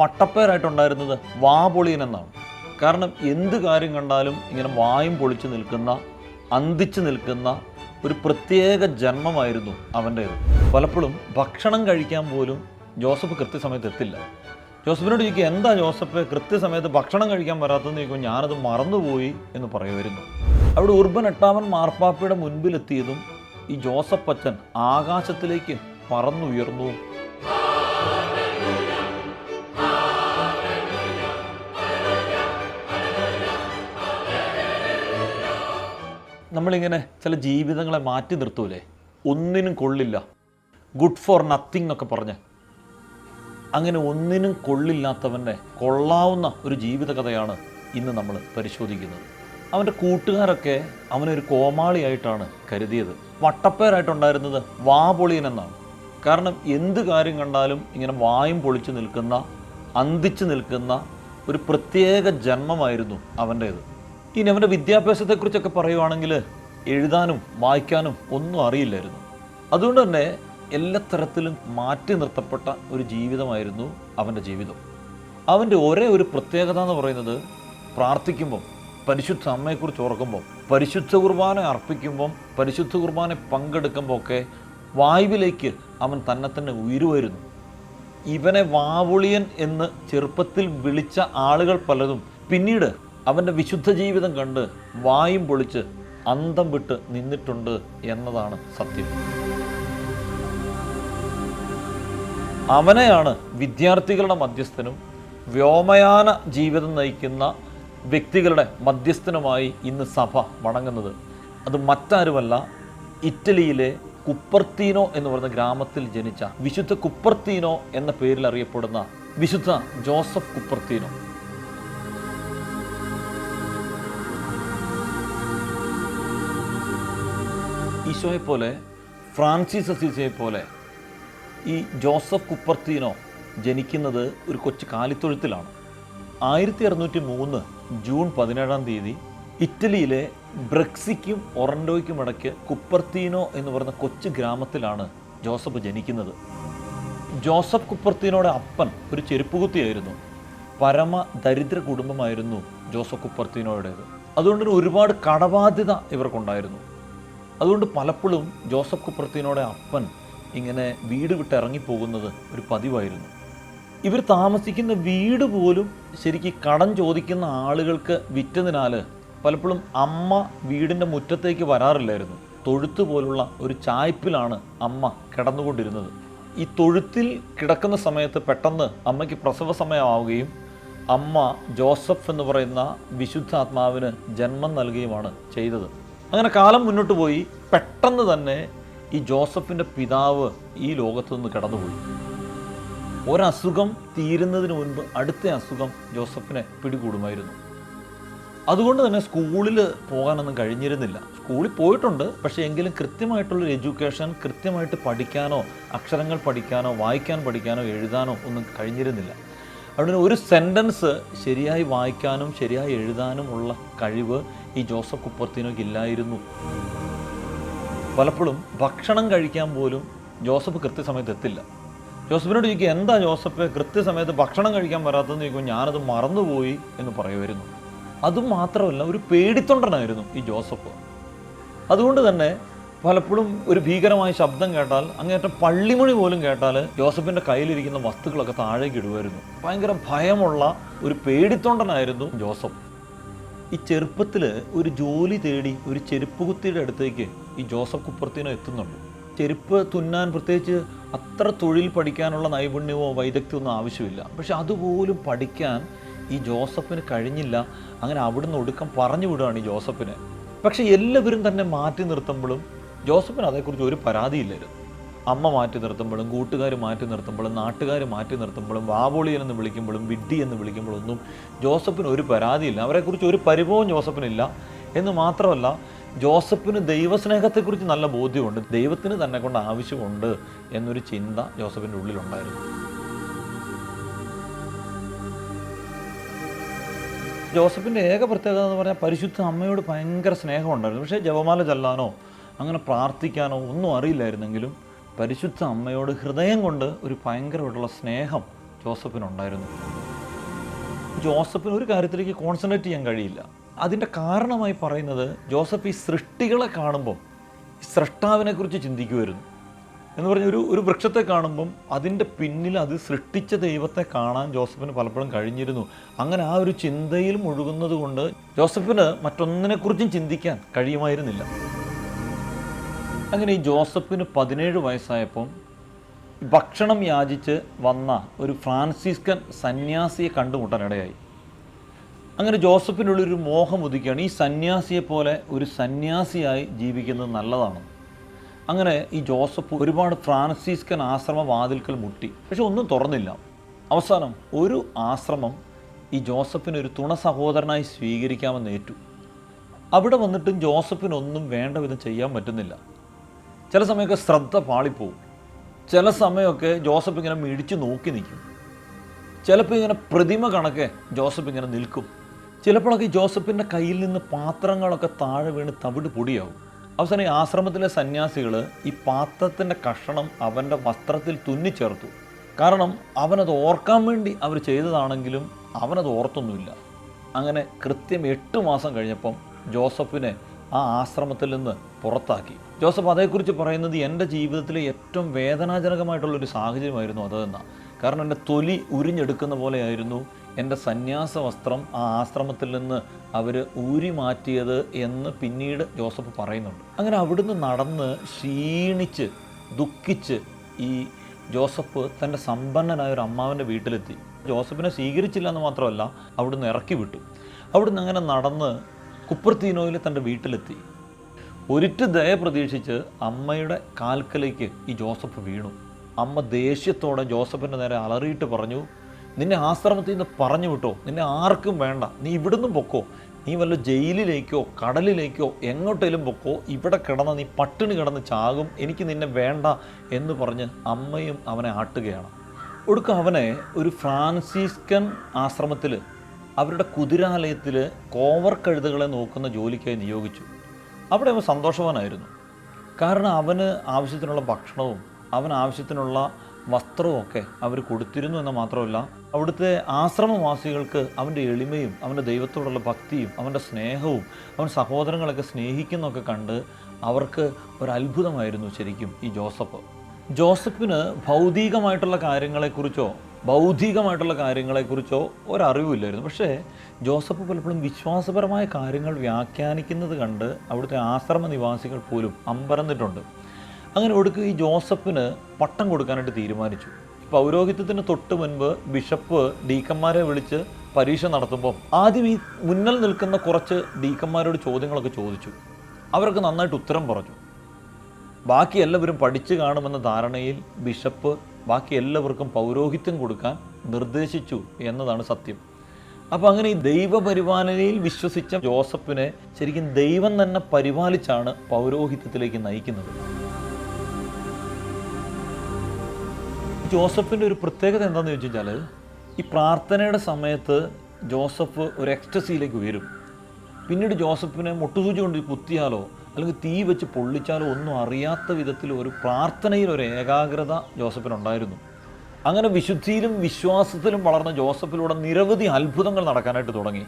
വട്ടപ്പേരായിട്ടുണ്ടായിരുന്നത് വാപൊളിയൻ എന്നാണ്. കാരണം എന്ത് കാര്യം കണ്ടാലും ഇങ്ങനെ വായും പൊളിച്ചു നിൽക്കുന്ന അന്തിച്ചു നിൽക്കുന്ന ഒരു പ്രത്യേക ജന്മമായിരുന്നു അവന്റേത്. പലപ്പോഴും ഭക്ഷണം കഴിക്കാൻ പോലും ജോസഫ് കൃത്യസമയത്ത് എത്തില്ല. ജോസഫിനോട് ചോദിക്കുക എന്താ ജോസഫ്? കൃത്യസമയത്ത് ഭക്ഷണം കഴിക്കാൻ വരാത്തതെന്ന് ചോദിക്കുമ്പോൾ ഞാനത് മറന്നുപോയി എന്ന് പറയുമായിരുന്നു. അവിടെ ഉർബൻ എട്ടാമൻ മാർപ്പാപ്പയുടെ മുൻപിലെത്തിയതും ഈ ജോസഫ് അച്ഛൻ ആകാശത്തിലേക്ക് പറന്നുയർന്നു. നമ്മളിങ്ങനെ ചില ജീവിതങ്ങളെ മാറ്റി നിർത്തൂലേ? ഒന്നിനും കൊള്ളില്ല. ഗുഡ് ഫോർ നത്തിങ് എന്നൊക്കെ പറഞ്ഞ്. അങ്ങനെ ഒന്നിനും കൊള്ളില്ലാത്തവന്റെ കൊള്ളാവുന്ന ഒരു ജീവിത കഥയാണ് ഇന്ന് നമ്മൾ പരിശോധിക്കുന്നത്. അവന്റെ കൂട്ടുകാരൊക്കെ അവനൊരു കോമാളിയായിട്ടാണ് കരുതിയത്. വട്ടപ്പേരായിട്ടുണ്ടായിരുന്നത് വാപൊളിയൻ എന്നാണ്. കാരണം എന്ത് കാര്യം കണ്ടാലും ഇങ്ങനെ വായും പൊളിച്ചു നിൽക്കുന്ന അന്തിച്ചു നിൽക്കുന്ന ഒരു പ്രത്യേക ജന്മമായിരുന്നു അവന്റേത്. ഇനി അവന്റെ വിദ്യാഭ്യാസത്തെക്കുറിച്ചൊക്കെ പറയുവാണെങ്കിൽ എഴുതാനും വായിക്കാനും ഒന്നും അറിയില്ലായിരുന്നു. അതുകൊണ്ട് തന്നെ എല്ലാ തരത്തിലും മാറ്റി നിർത്തപ്പെട്ട ഒരു ജീവിതമായിരുന്നു അവന്റെ ജീവിതം. അവന്റെ ഒരേ ഒരു പ്രത്യേകത എന്ന് പറയുന്നത് പ്രാർത്ഥിക്കുമ്പം പരിശുദ്ധ അമ്മയെക്കുറിച്ച് ഓർക്കുമ്പോൾ പരിശുദ്ധ കുർബാന അർപ്പിക്കുമ്പം പരിശുദ്ധ കുർബാന പങ്കെടുക്കുമ്പോൾ ഒക്കെ വായുവിലേക്ക് അവൻ തന്നെ തന്നെ ഉയരുമായിരുന്നു ഇവനെ വാവുളിയൻ എന്ന് ചെറുപ്പത്തിൽ വിളിച്ച ആളുകൾ പലതും പിന്നീട് അവന്റെ വിശുദ്ധ ജീവിതം കണ്ട് വായും പൊളിച്ച് അന്തം വിട്ട് നിന്നിട്ടുണ്ട് എന്നതാണ് സത്യം. അവനെയാണ് വിദ്യാർത്ഥികളുടെ മധ്യസ്ഥനും വ്യോമയാന ജീവിതം നയിക്കുന്ന വ്യക്തികളുടെ മധ്യസ്ഥനുമായി ഇന്ന് സഭ വണങ്ങുന്നത്. അത് മറ്റാരുമല്ല ഇറ്റലിയിലെ കുപ്പർത്തീനോ എന്ന് പറയുന്ന ഗ്രാമത്തിൽ ജനിച്ച വിശുദ്ധ കുപ്പർത്തീനോ എന്ന പേരിൽ അറിയപ്പെടുന്ന വിശുദ്ധ ജോസഫ് കുപ്പർത്തീനോ. ഈശോയെ പോലെ ഫ്രാൻസിസ് അസീസയെ പോലെ ഈ ജോസഫ് കുപ്പർത്തീനോ ജനിക്കുന്നത് ഒരു കൊച്ചു കാലിത്തൊഴുത്തിലാണ്. ആയിരത്തി അറുന്നൂറ്റി മൂന്ന് ജൂൺ പതിനേഴാം തീയതി ഇറ്റലിയിലെ ബ്രക്സിക്കും ഒറൻഡോയ്ക്കും ഇടയ്ക്ക് കുപ്പർത്തീനോ എന്ന് പറയുന്ന കൊച്ചു ഗ്രാമത്തിലാണ് ജോസഫ് ജനിക്കുന്നത്. ജോസഫ് കുപ്പർത്തീനോടെ അപ്പൻ ഒരു ചെരുപ്പുകുത്തിയായിരുന്നു. പരമ ദരിദ്ര കുടുംബമായിരുന്നു ജോസഫ് കുപ്പർത്തീനോയുടേത്. അതുകൊണ്ട് ഒരുപാട് കടബാധ്യത ഇവർക്കുണ്ടായിരുന്നു. അതുകൊണ്ട് പലപ്പോഴും ജോസഫ് കുപ്പർത്തീനോടെ അപ്പൻ ഇങ്ങനെ വീട് വിട്ട് ഇറങ്ങിപ്പോകുന്നത് ഒരു പതിവായിരുന്നു. ഇവർ താമസിക്കുന്ന വീട് പോലും ശരിക്കും കടം ചോദിക്കുന്ന ആളുകൾക്ക് വിറ്റതിനാൽ പലപ്പോഴും അമ്മ വീടിന്റെ മുറ്റത്തേക്ക് വരാറില്ലായിരുന്നു. തൊഴുത്ത് പോലുള്ള ഒരു ചായ്പിലാണ് അമ്മ കിടന്നുകൊണ്ടിരുന്നത്. ഈ തൊഴുത്തിൽ കിടക്കുന്ന സമയത്ത് പെട്ടെന്ന് അമ്മയ്ക്ക് പ്രസവ സമയമാവുകയും അമ്മ ജോസഫ് എന്ന് പറയുന്ന വിശുദ്ധാത്മാവിന് ജന്മം നൽകുകയുമാണ് ചെയ്തത്. അങ്ങനെ കാലം മുന്നോട്ട് പോയി. പെട്ടെന്ന് തന്നെ ഈ ജോസഫിന്റെ പിതാവ് ഈ ലോകത്തു നിന്ന് കടന്നുപോയി. ഒരസുഖം തീരുന്നതിന് മുൻപ് അടുത്ത അസുഖം ജോസഫിനെ പിടികൂടുമായിരുന്നു. അതുകൊണ്ട് തന്നെ സ്കൂളിൽ പോകാനൊന്നും കഴിഞ്ഞിരുന്നില്ല. സ്കൂളിൽ പോയിട്ടുണ്ട്. പക്ഷേ എങ്കിലും കൃത്യമായിട്ടുള്ളൊരു എഡ്യൂക്കേഷൻ കൃത്യമായിട്ട് പഠിക്കാനോ അക്ഷരങ്ങൾ പഠിക്കാനോ വായിക്കാൻ പഠിക്കാനോ എഴുതാനോ ഒന്നും കഴിഞ്ഞിരുന്നില്ല. അതുകൊണ്ട് ഒരു സെന്റൻസ് ശരിയായി വായിക്കാനും ശരിയായി എഴുതാനും ഉള്ള കഴിവ് ഈ ജോസഫ് കുപ്പർത്തിനോക്ക് ഇല്ലായിരുന്നു. പലപ്പോഴും ഭക്ഷണം കഴിക്കാൻ പോലും ജോസഫ് കൃത്യസമയത്ത് എത്തില്ല. ജോസഫിനോട് ചോദിക്കുക എന്താ ജോസഫ് കൃത്യസമയത്ത് ഭക്ഷണം കഴിക്കാൻ വരാത്തതെന്ന് ചോദിക്കുമ്പോൾ ഞാനത് മറന്നുപോയി? എന്ന് പറയുമായിരുന്നു. അതും മാത്രമല്ല ഒരു പേടിത്തൊണ്ടനായിരുന്നു ഈ ജോസഫ്. അതുകൊണ്ട് തന്നെ പലപ്പോഴും ഒരു ഭീകരമായ ശബ്ദം കേട്ടാൽ അങ്ങേറ്റം പള്ളിമണി പോലും കേട്ടാൽ ജോസഫിന്റെ കയ്യിലിരിക്കുന്ന വസ്തുക്കളൊക്കെ താഴേക്ക് ഇടുമായിരുന്നു. ഭയങ്കര ഭയമുള്ള ഒരു പേടിത്തൊണ്ടനായിരുന്നു ജോസഫ്. ഈ ചെറുപ്പത്തിൽ ഒരു ജോലി തേടി ഒരു ചെരുപ്പ് കുത്തിയുടെ അടുത്തേക്ക് ഈ ജോസഫ് കുപ്പർത്തിനോ എത്തുന്നുണ്ട്. ചെരുപ്പ് തുന്നാൻ പ്രത്യേകിച്ച് അത്ര തൊഴിൽ പഠിക്കാനുള്ള നൈപുണ്യമോ വൈദഗ്ധ്യമോ ഒന്നും ആവശ്യമില്ല. പക്ഷെ അതുപോലും പഠിക്കാൻ ഈ ജോസഫിന് കഴിഞ്ഞില്ല. അങ്ങനെ അവിടുന്ന് ഒടുക്കം പറഞ്ഞു വിടുകയാണ് ഈ ജോസഫിനെ. പക്ഷെ എല്ലാവരും തന്നെ മാറ്റി നിർത്തുമ്പോഴും ജോസഫിന് അതേക്കുറിച്ച് ഒരു പരാതിയില്ലായിരുന്നു അമ്മ മാറ്റി നിർത്തുമ്പോഴും കൂട്ടുകാർ മാറ്റി നിർത്തുമ്പോഴും നാട്ടുകാർ മാറ്റി നിർത്തുമ്പോഴും വാവോളിയൻ എന്ന് വിളിക്കുമ്പോഴും വിഡ്ഡി എന്ന് വിളിക്കുമ്പോഴും ഒന്നും ജോസഫിന് ഒരു പരാതിയില്ല. അവരെക്കുറിച്ച് ഒരു പരിഭവം ജോസഫിനില്ല. എന്ന് മാത്രമല്ല ജോസഫിന് ദൈവസ്നേഹത്തെക്കുറിച്ച് നല്ല ബോധ്യമുണ്ട്. ദൈവത്തിന് തന്നെ കൊണ്ട് ആവശ്യമുണ്ട് എന്നൊരു ചിന്ത ജോസഫിന്റെ ഉള്ളിലുണ്ടായിരുന്നു. ജോസഫിന്റെ ഏക പ്രത്യേകത എന്ന് പറഞ്ഞാൽ പരിശുദ്ധ അമ്മയോട് ഭയങ്കര സ്നേഹമുണ്ടായിരുന്നു. പക്ഷേ ജപമാല ചൊല്ലാനോ അങ്ങനെ പ്രാർത്ഥിക്കാനോ ഒന്നും അറിയില്ലായിരുന്നെങ്കിലും പരിശുദ്ധ അമ്മയോട് ഹൃദയം കൊണ്ട് ഒരു ഭയങ്കരമായിട്ടുള്ള സ്നേഹം ജോസഫിനുണ്ടായിരുന്നു. ജോസഫിന് ഒരു കാര്യത്തിലേക്ക് കോൺസെൻട്രേറ്റ് ചെയ്യാൻ കഴിയില്ല. അതിന്റെ കാരണമായി പറയുന്നത് ജോസഫ് ഈ സൃഷ്ടികളെ കാണുമ്പം സൃഷ്ടാവിനെക്കുറിച്ച് ചിന്തിക്കുമായിരുന്നു എന്ന് പറഞ്ഞ ഒരു ഒരു വൃക്ഷത്തെ കാണുമ്പം അതിന്റെ പിന്നിൽ അത് സൃഷ്ടിച്ച ദൈവത്തെ കാണാൻ ജോസഫിന് പലപ്പോഴും കഴിഞ്ഞിരുന്നു. അങ്ങനെ ആ ഒരു ചിന്തയിൽ മുഴുകുന്നത് കൊണ്ട് ജോസഫിന് മറ്റൊന്നിനെക്കുറിച്ചും ചിന്തിക്കാൻ കഴിയുമായിരുന്നില്ല. അങ്ങനെ ഈ ജോസഫിന് പതിനേഴ് വയസ്സായപ്പം ഭക്ഷണം യാചിച്ച് വന്ന ഒരു ഫ്രാൻസിസ്കൻ സന്യാസിയെ കണ്ടുമുട്ടാനിടയായി അങ്ങനെ ജോസഫിനുള്ളൊരു മോഹം ഉദിക്കുകയാണ്. ഈ സന്യാസിയെ പോലെ ഒരു സന്യാസിയായി ജീവിക്കുന്നത് നല്ലതാണ്. അങ്ങനെ ഈ ജോസഫ് ഒരുപാട് ഫ്രാൻസിസ്കൻ ആശ്രമ വാതിൽക്കൽ മുട്ടി. പക്ഷെ ഒന്നും തുറന്നില്ല. അവസാനം ഒരു ആശ്രമം ഈ ജോസഫിന് ഒരു തുണ സഹോദരനായി സ്വീകരിക്കാമെന്ന് ഏറ്റു. അവിടെ വന്നിട്ടും ജോസഫിനൊന്നും വേണ്ട വിധം ചെയ്യാൻ പറ്റുന്നില്ല. ചില സമയമൊക്കെ ശ്രദ്ധ പാളിപ്പോവും. ചില സമയമൊക്കെ ജോസഫ് ഇങ്ങനെ മിടിച്ച് നോക്കി നിൽക്കും. ചിലപ്പോൾ ഇങ്ങനെ പ്രതിമ കണക്കെ ജോസഫ് ഇങ്ങനെ നിൽക്കും. ചിലപ്പോഴൊക്കെ ജോസഫിന്റെ കയ്യിൽ നിന്ന് പാത്രങ്ങളൊക്കെ താഴെ വീണ് തവിട് പൊടിയാവും. അവസാനം ഈ ആശ്രമത്തിലെ സന്യാസികൾ ഈ പാത്രത്തിന്റെ കഷണം അവന്റെ വസ്ത്രത്തിൽ തുന്നിച്ചേർത്തു. കാരണം അവനത് ഓർക്കാൻ വേണ്ടി അവർ ചെയ്തതാണെങ്കിലും അവനത് ഓർത്തൊന്നുമില്ല. അങ്ങനെ കൃത്യം എട്ട് മാസം കഴിഞ്ഞപ്പം ജോസഫിനെ ആ ആശ്രമത്തിൽ നിന്ന് പുറത്താക്കി. ജോസഫ് അതേക്കുറിച്ച് പറയുന്നത് എന്റെ ജീവിതത്തിലെ ഏറ്റവും വേദനാജനകമായിട്ടുള്ളൊരു സാഹചര്യമായിരുന്നു അതെന്നാണ് കാരണം എന്റെ തൊലി ഉരിഞ്ഞെടുക്കുന്ന പോലെയായിരുന്നു എന്റെ സന്യാസ വസ്ത്രം ആ ആശ്രമത്തിൽ നിന്ന് അവർ ഊരി മാറ്റിയത് എന്ന് പിന്നീട് ജോസഫ് പറയുന്നുണ്ട്. അങ്ങനെ അവിടുന്ന് നടന്ന് ക്ഷീണിച്ച് ദുഃഖിച്ച് ഈ ജോസഫ് തന്റെ സമ്പന്നനായ ഒരു അമ്മാവന്റെ വീട്ടിലെത്തി. ജോസഫിനെ സ്വീകരിച്ചില്ല എന്ന് മാത്രമല്ല അവിടുന്ന് ഇറക്കി വിട്ടു അവിടുന്ന് അങ്ങനെ നടന്ന് കുപ്പർത്തീനോയിൽ തന്റെ വീട്ടിലെത്തി. ഒരിറ്റ് ദയ പ്രതീക്ഷിച്ച് അമ്മയുടെ കാൽക്കലേക്ക് ഈ ജോസഫ് വീണു. അമ്മ ദേഷ്യത്തോടെ ജോസഫിന്റെ നേരെ അലറിയിട്ട് പറഞ്ഞു നിന്നെ ആശ്രമത്തിൽ നിന്ന് പറഞ്ഞു വിട്ടോ? നിന്നെ ആർക്കും വേണ്ട. നീ ഇവിടുന്ന് പൊക്കോ? നീ വല്ല ജയിലിലേക്കോ കടലിലേക്കോ എങ്ങോട്ടേലും പൊക്കോ? ഇവിടെ കിടന്ന് നീ പട്ടിണി കിടന്ന് ചാകും. എനിക്ക് നിന്നെ വേണ്ട എന്ന് പറഞ്ഞ് അമ്മയും അവനെ ആട്ടുകയാണ്. ഒടുക്കം അവനെ ഒരു ഫ്രാൻസിസ്കൻ ആശ്രമത്തിൽ അവരുടെ കുതിരാലയത്തിൽ കോവർ കഴുതകളെ നോക്കുന്ന ജോലിക്കായി നിയോഗിച്ചു. അവിടെ അവൻ സന്തോഷവാനായിരുന്നു. കാരണം അവന് ആവശ്യത്തിനുള്ള ഭക്ഷണവും അവൻ ആവശ്യത്തിനുള്ള വസ്ത്രവും ഒക്കെ അവർ കൊടുത്തിരുന്നു എന്ന് മാത്രമല്ല അവിടുത്തെ ആശ്രമവാസികൾക്ക് അവന്റെ എളിമയും അവന്റെ ദൈവത്തോടുള്ള ഭക്തിയും അവന്റെ സ്നേഹവും അവൻ സഹോദരങ്ങളൊക്കെ സ്നേഹിക്കുന്നൊക്കെ കണ്ട് അവർക്ക് ഒരു അത്ഭുതമായിരുന്നു ശരിക്കും ഈ ജോസഫ്. ജോസഫിന് ഭൗതികമായിട്ടുള്ള കാര്യങ്ങളെക്കുറിച്ചോ ബൗദ്ധികമായിട്ടുള്ള കാര്യങ്ങളെക്കുറിച്ചോ ഒരറിവില്ലായിരുന്നു. പക്ഷേ ജോസഫ് പലപ്പോഴും വിശ്വാസപരമായ കാര്യങ്ങൾ വ്യാഖ്യാനിക്കുന്നത് കണ്ട് അവിടുത്തെ ആശ്രമ നിവാസികൾ പോലും അമ്പരന്നിട്ടുണ്ട്. അങ്ങനെ ഒടുക്ക് ഈ ജോസഫിന് പട്ടം കൊടുക്കാനായിട്ട് തീരുമാനിച്ചു. പൗരോഹിത്യത്തിന് തൊട്ട് മുൻപ് ബിഷപ്പ് ഡീക്കന്മാരെ വിളിച്ച് പരീക്ഷ നടത്തുമ്പോൾ ആദ്യം ഈ മുന്നിൽ നിൽക്കുന്ന കുറച്ച് ഡീക്കന്മാരോട് ചോദ്യങ്ങളൊക്കെ ചോദിച്ചു. അവരൊക്കെ നന്നായിട്ട് ഉത്തരം പറഞ്ഞു. ബാക്കി എല്ലാവരും പഠിച്ചു കാണുമെന്ന ധാരണയിൽ ബിഷപ്പ് ബാക്കി എല്ലാവർക്കും പൗരോഹിത്യം കൊടുക്കാൻ നിർദ്ദേശിച്ചു എന്നതാണ് സത്യം. അപ്പോൾ അങ്ങനെ ഈ ദൈവപരിപാലനയിൽ വിശ്വസിച്ച ജോസഫിനെ ശരിക്കും ദൈവം തന്നെ പരിപാലിച്ചാണ് പൗരോഹിത്യത്തിലേക്ക് നയിക്കുന്നത്. ജോസഫിന്റെ ഒരു പ്രത്യേകത എന്താണെന്ന് ചോദിച്ചു കഴിഞ്ഞാൽ ഈ പ്രാർത്ഥനയുടെ സമയത്ത് ജോസഫ് ഒരു എക്സ്റ്റസിയിലേക്ക് ഉയരും. പിന്നീട് ജോസഫിനെ മുട്ടുസൂചി കൊണ്ട് കുത്തിയാലോ അല്ലെങ്കിൽ തീ വെച്ച് പൊള്ളിച്ചാലോ ഒന്നും അറിയാത്ത വിധത്തിൽ ഒരു പ്രാർത്ഥനയിൽ ഒരു ഏകാഗ്രത ജോസഫിനുണ്ടായിരുന്നു അങ്ങനെ വിശുദ്ധിയിലും വിശ്വാസത്തിലും വളർന്ന ജോസഫിലൂടെ നിരവധി അത്ഭുതങ്ങൾ നടക്കാനായിട്ട് തുടങ്ങി.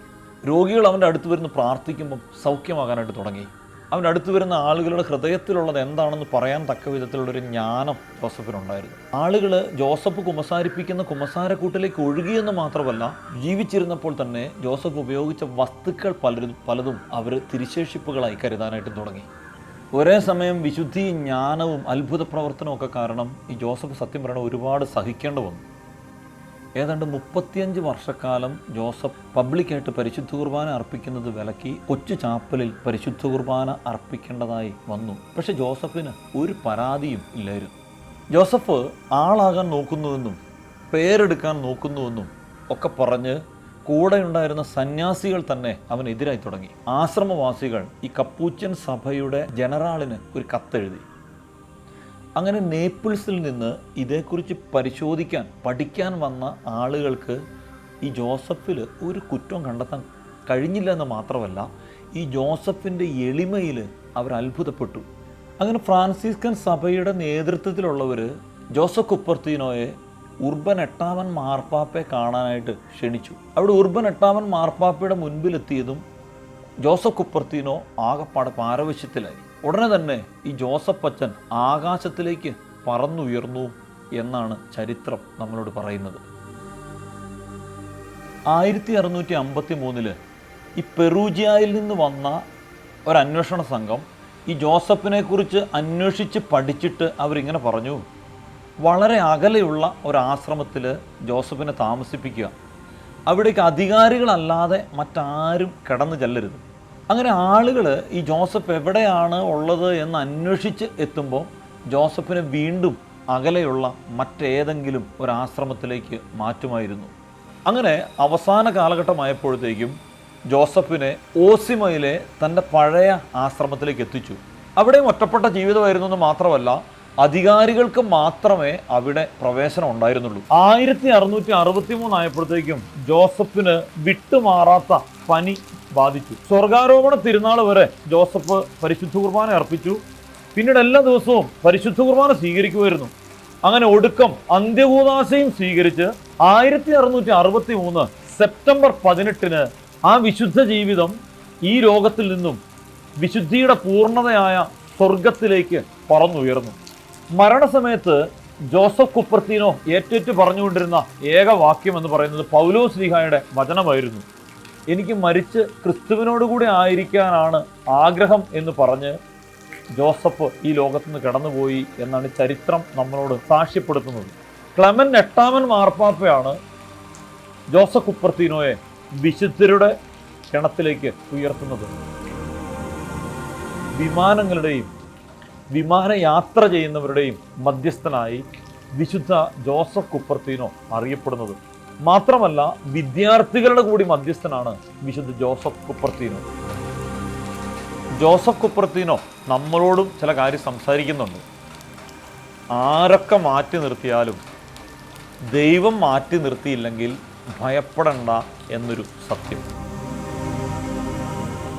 രോഗികൾ അവന്റെ അടുത്ത് വരുന്ന പ്രാർത്ഥിക്കുമ്പം സൗഖ്യമാകാനായിട്ട് തുടങ്ങി. അവന്റെ അടുത്ത് വരുന്ന ആളുകളുടെ ഹൃദയത്തിലുള്ളത് എന്താണെന്ന് പറയാൻ തക്ക വിധത്തിലുള്ളൊരു ജ്ഞാനം ജോസഫിനുണ്ടായിരുന്നു. ആളുകൾ ജോസഫ് കുമസാരിപ്പിക്കുന്ന കുമസാരക്കൂട്ടിലേക്ക് ഒഴുകിയെന്ന് മാത്രമല്ല ജീവിച്ചിരുന്നപ്പോൾ തന്നെ ജോസഫ് ഉപയോഗിച്ച വസ്തുക്കൾ പലരും പലതും അവർ തിരിശേഷിപ്പുകളായി കരുതാനായിട്ട് തുടങ്ങി. ഒരേ സമയം വിശുദ്ധി ജ്ഞാനവും അത്ഭുത പ്രവർത്തനവും ഒക്കെ കാരണം ഈ ജോസഫ് സത്യം പറയണ ഒരുപാട് സഹിക്കേണ്ടി വന്നു. ഏതാണ്ട് മുപ്പത്തിയഞ്ച് വർഷക്കാലം ജോസഫ് പബ്ലിക്കായിട്ട് പരിശുദ്ധ കുർബാന അർപ്പിക്കുന്നത് വിലക്കി കൊച്ചു ചാപ്പലിൽ പരിശുദ്ധ കുർബാന അർപ്പിക്കേണ്ടതായി വന്നു. പക്ഷെ ജോസഫിന് ഒരു പരാതിയും ഇല്ലായിരുന്നു. ജോസഫ് ആളാകാൻ നോക്കുന്നുവെന്നും പേരെടുക്കാൻ നോക്കുന്നുവെന്നും ഒക്കെ പറഞ്ഞ് കൂടെയുണ്ടായിരുന്ന സന്യാസികൾ തന്നെ അവനെതിരായി തുടങ്ങി. ആശ്രമവാസികൾ ഈ കപ്പൂച്ചൻ സഭയുടെ ജനറാളിന് ഒരു കത്തെഴുതി. അങ്ങനെ നേപ്പിൾസിൽ നിന്ന് ഇതേക്കുറിച്ച് പരിശോധിക്കാൻ പഠിക്കാൻ വന്ന ആളുകൾക്ക് ഈ ജോസഫിൽ ഒരു കുറ്റം കണ്ടെത്താൻ കഴിഞ്ഞില്ല എന്ന് മാത്രമല്ല ഈ ജോസഫിന്റെ എളിമയിൽ അവർ അത്ഭുതപ്പെട്ടു. അങ്ങനെ ഫ്രാൻസിസ്കൻ സഭയുടെ നേതൃത്വത്തിലുള്ളവർ ജോസഫ് കുപ്പർത്തീനോയെ ഉർബൻ എട്ടാമൻ മാർപ്പാപ്പയെ കാണാനായിട്ട് ക്ഷണിച്ചു. അവിടെ ഉർബൻ എട്ടാമൻ മാർപ്പാപ്പയുടെ മുൻപിലെത്തിയതും ജോസഫ് കുപ്പർത്തീനോ ആകപ്പാടെ പാരവശ്യത്തിലായി. ഉടനെ തന്നെ ഈ ജോസഫ് അച്ഛൻ ആകാശത്തിലേക്ക് പറന്നുയർന്നു എന്നാണ് ചരിത്രം നമ്മളോട് പറയുന്നത്. ആയിരത്തി അറുന്നൂറ്റി അമ്പത്തി മൂന്നിൽ ഈ പെറൂജിയായിൽ നിന്ന് വന്ന ഒരു അന്വേഷണ സംഘം ഈ ജോസഫിനെ കുറിച്ച് അന്വേഷിച്ച് പഠിച്ചിട്ട് അവരിങ്ങനെ പറഞ്ഞു വളരെ അകലെയുള്ള ഒരു ആശ്രമത്തിൽ ജോസഫിനെ താമസിപ്പിക്കുക. അവിടേക്ക് അധികാരികളല്ലാതെ മറ്റാരും കടന്നു ചെല്ലരുത്. അങ്ങനെ ആളുകൾ ഈ ജോസഫ് എവിടെയാണ് ഉള്ളത് എന്ന് അന്വേഷിച്ച് എത്തുമ്പോൾ ജോസഫിനെ വീണ്ടും അകലെയുള്ള മറ്റേതെങ്കിലും ഒരാശ്രമത്തിലേക്ക് മാറ്റുമായിരുന്നു. അങ്ങനെ അവസാന കാലഘട്ടമായപ്പോഴത്തേക്കും ജോസഫിനെ ഓസിമയിലെ തന്റെ പഴയ ആശ്രമത്തിലേക്ക് എത്തിച്ചു. അവിടെയും ഒറ്റപ്പെട്ട ജീവിതമായിരുന്നു എന്ന് മാത്രമല്ല അധികാരികൾക്ക് മാത്രമേ അവിടെ പ്രവേശനം ഉണ്ടായിരുന്നുള്ളൂ. ആയിരത്തി അറുന്നൂറ്റി അറുപത്തി മൂന്നായപ്പോഴത്തേക്കും ജോസഫിന് വിട്ടുമാറാത്ത പനി ബാധിച്ചു. സ്വർഗാരോപണ തിരുനാൾ വരെ ജോസഫ് പരിശുദ്ധ കുർബാന അർപ്പിച്ചു. പിന്നീട് എല്ലാ ദിവസവും പരിശുദ്ധ കുർബാന സ്വീകരിക്കുമായിരുന്നു. അങ്ങനെ ഒടുക്കം അന്ത്യകൂദാശയും സ്വീകരിച്ച് ആയിരത്തി അറുന്നൂറ്റി അറുപത്തി മൂന്ന് സെപ്റ്റംബർ പതിനെട്ടിന് ആ വിശുദ്ധ ജീവിതം ഈ രോഗത്തിൽ നിന്നും വിശുദ്ധിയുടെ പൂർണതയായ സ്വർഗത്തിലേക്ക് പറന്നുയർന്നു. മരണസമയത്ത് ജോസഫ് കുപ്പർത്തീനോ ഏറ്റേറ്റ് പറഞ്ഞുകൊണ്ടിരുന്ന ഏക വാക്യം എന്ന് പറയുന്നത് പൗലോസ് ലീഹായുടെ വചനമായിരുന്നു. എനിക്ക് മരിച്ച് ക്രിസ്തുവിനോടുകൂടി ആയിരിക്കാനാണ് ആഗ്രഹം എന്ന് പറഞ്ഞ് ജോസഫ് ഈ ലോകത്തുനിന്ന് കടന്നുപോയി എന്നാണ് ചരിത്രം നമ്മളോട് സാക്ഷ്യപ്പെടുത്തുന്നത്. ക്ലമൻ എട്ടാമൻ മാർപ്പാപ്പയാണ് ജോസഫ് കുപ്പർത്തീനോയെ വിശുദ്ധരുടെ ക്ഷണത്തിലേക്ക് ഉയർത്തുന്നത്. വിമാനങ്ങളുടെയും വിമാനയാത്ര ചെയ്യുന്നവരുടെയും മധ്യസ്ഥനായി വിശുദ്ധ ജോസഫ് കുപ്പർത്തീനോ അറിയപ്പെടുന്നത്. മാത്രമല്ല വിദ്യാർത്ഥികളുടെ കൂടി മധ്യസ്ഥനാണ് വിശുദ്ധ ജോസഫ് കുപ്പർത്തീനോ. ജോസഫ് കുപ്പർത്തീനോ നമ്മളോടും ചില കാര്യം സംസാരിക്കുന്നുണ്ട്. ആരൊക്കെ മാറ്റി നിർത്തിയാലും ദൈവം മാറ്റി നിർത്തിയില്ലെങ്കിൽ ഭയപ്പെടണ്ട എന്നൊരു സത്യം.